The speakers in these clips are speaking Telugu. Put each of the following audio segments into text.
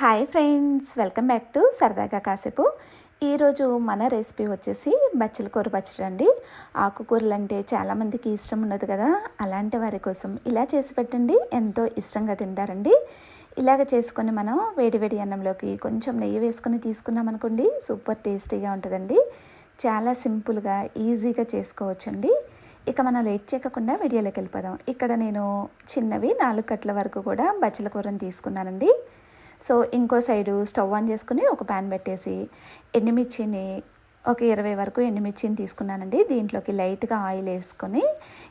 Hi friends welcome back to సరదాగా కాసేపు ఈరోజు మన రెసిపీ వచ్చేసి బచ్చల కూర పచ్చడి అండి. ఆకుకూరలు అంటే చాలామందికి ఇష్టం ఉన్నది కదా. అలాంటి వారి కోసం ఇలా చేసి పెట్టండి. ఎంతో ఇష్టంగా తింటారండి. ఇలాగ చేసుకొని మనం వేడివేడి అన్నంలోకి కొంచెం నెయ్యి వేసుకొని తీసుకున్నాం అనుకోండి సూపర్ టేస్టీగా ఉంటుందండి. చాలా సింపుల్గా ఈజీగా చేసుకోవచ్చండి. ఇక మనం లేట్ చేయకుండా వీడియోలోకి వెళ్ళిపోదాం. ఇక్కడ నేను చిన్నవి నాలుగు కట్ల వరకు కూడా బచ్చల కూరని తీసుకున్నానండి. సో ఇంకో సైడు స్టవ్ ఆన్ చేసుకుని ఒక ప్యాన్ పెట్టేసి ఎండుమిర్చిని ఒక ఇరవై వరకు ఎండుమిర్చిని తీసుకున్నానండి. దీంట్లోకి లైట్గా ఆయిల్ వేసుకొని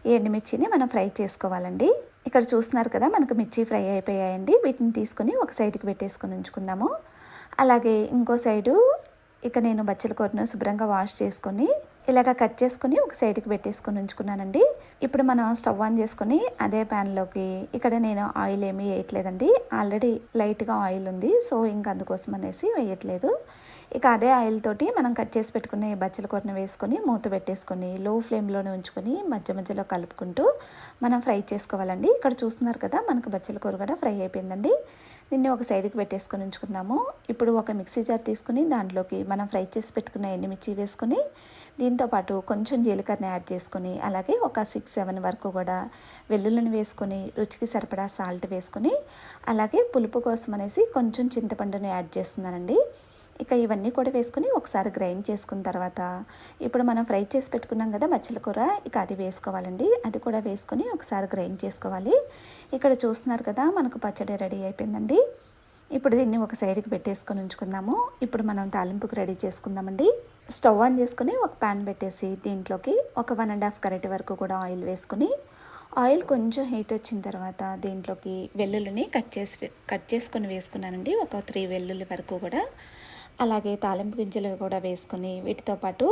ఈ ఎండుమిర్చిని మనం ఫ్రై చేసుకోవాలండి. ఇక్కడ చూస్తున్నారు కదా మనకు మిర్చి ఫ్రై అయిపోయాయండి. వీటిని తీసుకొని ఒక సైడ్కి పెట్టేసుకొని ఉంచుకుందాము. అలాగే ఇంకో సైడు ఇక నేను బచ్చల కూరను శుభ్రంగా వాష్ చేసుకొని ఇలాగ కట్ చేసుకుని ఒక సైడ్కి పెట్టేసుకొని ఉంచుకున్నానండి. ఇప్పుడు మనం స్టవ్ ఆన్ చేసుకుని అదే ప్యాన్లోకి ఇక్కడ నేను ఆయిల్ ఏమీ వేయట్లేదండి. ఆల్రెడీ లైట్గా ఆయిల్ ఉంది సో ఇంక అందుకోసం అనేసి వేయట్లేదు. ఇక అదే ఆయిల్ తోటి మనం కట్ చేసి పెట్టుకునే బచ్చల కూరని వేసుకొని మూత పెట్టేసుకొని లో ఫ్లేమ్లోనే ఉంచుకొని మధ్య మధ్యలో కలుపుకుంటూ మనం ఫ్రై చేసుకోవాలండి. ఇక్కడ చూస్తున్నారు కదా మనకు బచ్చల కూర కూడా ఫ్రై అయిపోయిందండి. దీన్ని ఒక సైడ్కి పెట్టేసుకొని ఉంచుకుందాము. ఇప్పుడు ఒక మిక్సీ జార్ తీసుకుని దాంట్లోకి మనం ఫ్రై చేసి పెట్టుకున్న ఎండుమిర్చి వేసుకుని దీంతోపాటు కొంచెం జీలకర్రని యాడ్ చేసుకొని అలాగే ఒక సిక్స్ సెవెన్ వరకు కూడా వెల్లుల్లిని వేసుకొని రుచికి సరిపడా సాల్ట్ వేసుకొని అలాగే పులుపు కోసం అనేసి కొంచెం చింతపండుని యాడ్ చేస్తున్నానండి. ఇక ఇవన్నీ కూడా వేసుకుని ఒకసారి గ్రైండ్ చేసుకున్న తర్వాత ఇప్పుడు మనం ఫ్రై చేసి పెట్టుకున్నాం కదా మచ్చల కూర ఇక అది వేసుకోవాలండి. అది కూడా వేసుకొని ఒకసారి గ్రైండ్ చేసుకోవాలి. ఇక్కడ చూస్తున్నారు కదా మనకు పచ్చడి రెడీ అయిపోయిందండి. ఇప్పుడు దీన్ని ఒక సైడ్కి పెట్టేసుకొని ఉంచుకుందాము. ఇప్పుడు మనం తాలింపుకి రెడీ చేసుకుందామండి. స్టవ్ ఆన్ చేసుకుని ఒక ప్యాన్ పెట్టేసి దీంట్లోకి ఒక వన్ అండ్ హాఫ్ కరెక్ట్ వరకు కూడా ఆయిల్ వేసుకుని ఆయిల్ కొంచెం హీట్ వచ్చిన తర్వాత దీంట్లోకి వెల్లుల్లిని కట్ చేసి కట్ చేసుకొని వేసుకున్నానండి. ఒక త్రీ వెల్లుల్లి వరకు కూడా అలాగే తాలింపు గింజలు కూడా వేసుకుని వీటితో పాటు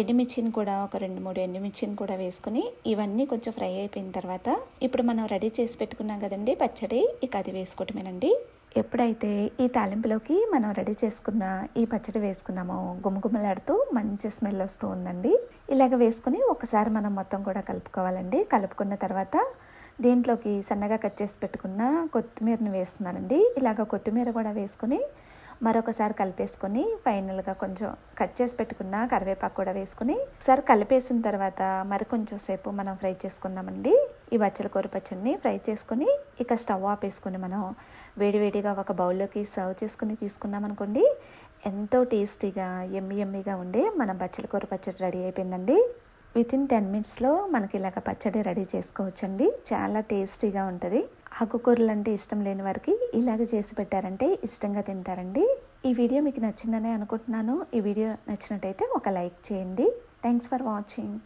ఎండుమిర్చిని కూడా ఒక రెండు మూడు ఎండుమిర్చిని కూడా వేసుకుని ఇవన్నీ కొంచెం ఫ్రై అయిపోయిన తర్వాత ఇప్పుడు మనం రెడీ చేసి పెట్టుకున్నాం కదండి పచ్చడి ఇక అది వేసుకోవటమేనండి. ఎప్పుడైతే ఈ తాలింపులోకి మనం రెడీ చేసుకున్న ఈ పచ్చడి వేసుకున్నామో గుమగుమలాడుతూ మంచి స్మెల్ వస్తూ ఉందండి. ఇలాగ వేసుకుని ఒకసారి మనం మొత్తం కూడా కలుపుకోవాలండి. కలుపుకున్న తర్వాత దీంట్లోకి సన్నగా కట్ చేసి పెట్టుకున్న కొత్తిమీరని వేస్తున్నానండి. ఇలాగ కొత్తిమీర కూడా వేసుకుని మరొకసారి కలిపేసుకొని ఫైనల్గా కొంచెం కట్ చేసి పెట్టుకున్న కరివేపాకు కూడా వేసుకుని ఒకసారి కలిపేసిన తర్వాత మరి కొంచెం సేపు మనం ఫ్రై చేసుకుందామండి. ఈ బచ్చల కూర పచ్చడిని ఫ్రై చేసుకొని ఇక స్టవ్ ఆపేసుకొని మనం వేడివేడిగా ఒక బౌల్లోకి సర్వ్ చేసుకుని తీసుకున్నాం అనుకోండి ఎంతో టేస్టీగా ఎమ్మి ఎమ్మిగా ఉండే మన బచ్చల కూర పచ్చడి రెడీ అయిపోయిందండి. విత్ ఇన్ టెన్ మినిట్స్లో మనకి ఇలాగ పచ్చడి రెడీ చేసుకోవచ్చండి. చాలా టేస్టీగా ఉంటుంది. ఆకుకూరలు అంటే ఇష్టం లేని వారికి ఇలాగ చేసి పెట్టారంటే ఇష్టంగా తింటారండి. ఈ వీడియో మీకు నచ్చిందనే అనుకుంటున్నాను. ఈ వీడియో నచ్చినట్టయితే ఒక లైక్ చేయండి. Thanks for watching